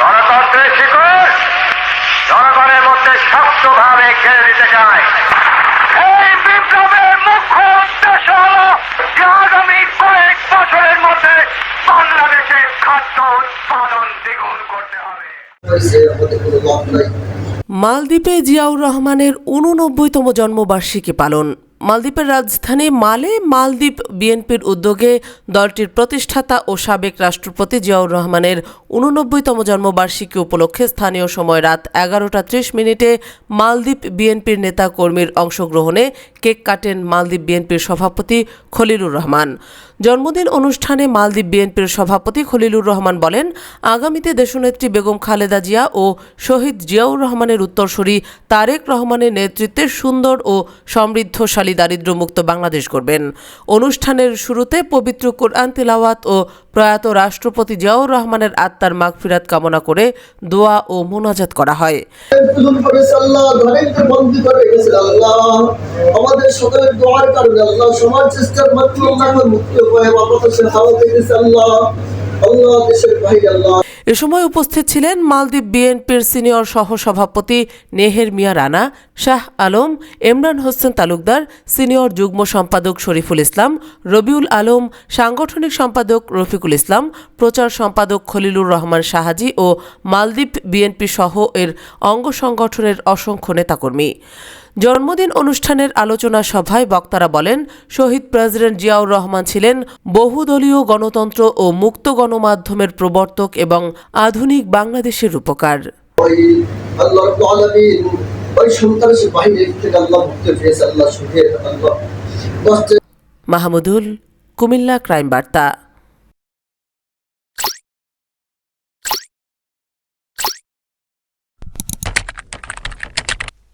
গণতন্ত্রের শিকড় জনগণের মধ্যে শক্তভাবে ঘিরে দিতে চায়। এই বিপ্লবের মুখ্য উদ্দেশ্য হল যে আগামী কয়েক বছরের মধ্যে বাংলাদেশের খাদ্য উৎপাদন দ্বিগুণ করতে হবে। মালদ্বীপে জিয়াউর রহমানের উননব্বইতম জন্মবার্ষিকী পালন। মালদ্বীপের রাজধানী মালে, মালদ্বীপ বিএনপির উদ্যোগে দলটির প্রতিষ্ঠাতা ও সাবেক রাষ্ট্রপতি জিয়াউর রহমানের উননব্বইতম জন্মবার্ষিকী উপলক্ষে স্থানীয় সময় রাত এগারোটা ত্রিশ মিনিটে মালদ্বীপ বিএনপির নেতা কর্মীর অংশগ্রহণে কেক কাটেন মালদ্বীপ বিএনপির সভাপতি খলিলুর রহমান। জন্মদিন অনুষ্ঠানে মালদ্বীপ বিএনপির সভাপতি খলিলুর রহমান বলেন, আগামীতে দেশনেত্রী বেগম খালেদা জিয়া ও শহীদ জিয়াউর রহমানের উত্তরসূরি তারেক রহমানের নেতৃত্বে সুন্দর ও সমৃদ্ধশালী দারিদ্র্যমুক্ত বাংলাদেশ করবেন অনুষ্ঠানের শুরুতে পবিত্র কোরআন তিলাওয়াত ও প্রয়াত রাষ্ট্রপতি জিয়াউর রহমানের আত্মার মাগফিরাত কামনা করে দোয়া ও মোনাজাত করা হয়। জুলুম করেছে আল্লাহ দারিদ্র বন্দী করে গেছে আল্লাহ। আমাদের সকলের দোয়ার কারণে আল্লাহ সমাজ চেষ্টার মাধ্যমে মুক্তি বাংলাদেশে হাওয়া দেখেছে আল্লাহ। আল্লাহ দেশের বাইরে আল্লাহ। এ সময় উপস্থিত ছিলেন মালদ্বীপ বিএনপির সিনিয়র সহসভাপতি নেহের মিয়া রানা শাহ আলম, ইমরান হোসেন তালুকদার, সিনিয়র যুগ্ম সম্পাদক শরীফুল ইসলাম, রবিউল আলম, সাংগঠনিক সম্পাদক রফিকুল ইসলাম, প্রচার সম্পাদক খলিলুর রহমান শাহাজি ও মালদ্বীপ বিএনপি সহ এর অঙ্গ সংগঠনের অসংখ্য নেতাকর্মী। জন্মদিন অনুষ্ঠানের আলোচনা সভায় বক্তারা বলেন, শহীদ প্রেসিডেন্ট জিয়াউর রহমান ছিলেন বহুদলীয় গণতন্ত্র ও মুক্ত গণমাধ্যমের প্রবর্তক এবং আধুনিক বাংলাদেশের রূপকার। মাহমুদুল কুমিল্লা ক্রাইম বার্তা।